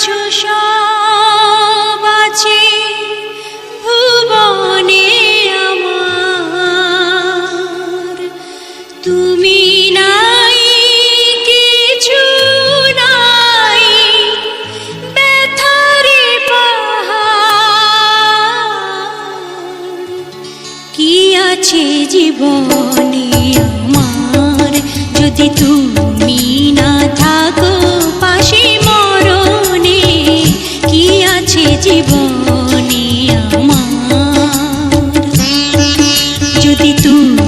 আছো সব আমার। তুমি নাই কিছু আছে জীবনে আমার? যদি তুমি Mm-hmm.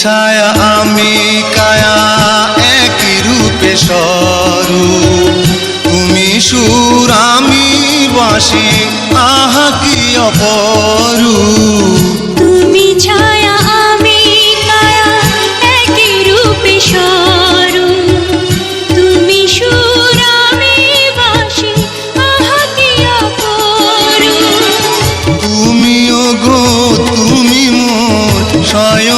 ছায়া আমি কায়া একই রূপে সরু। তুমি সুর আমি বাসি আহা কি অপরু তুমি ছায়া আমি কায়া একই রূপে সরু। তুমি সুর আমি বাসি আহা কি অপরূপ। তুমি গো তুমি মোর শয়নে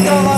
Mustafa.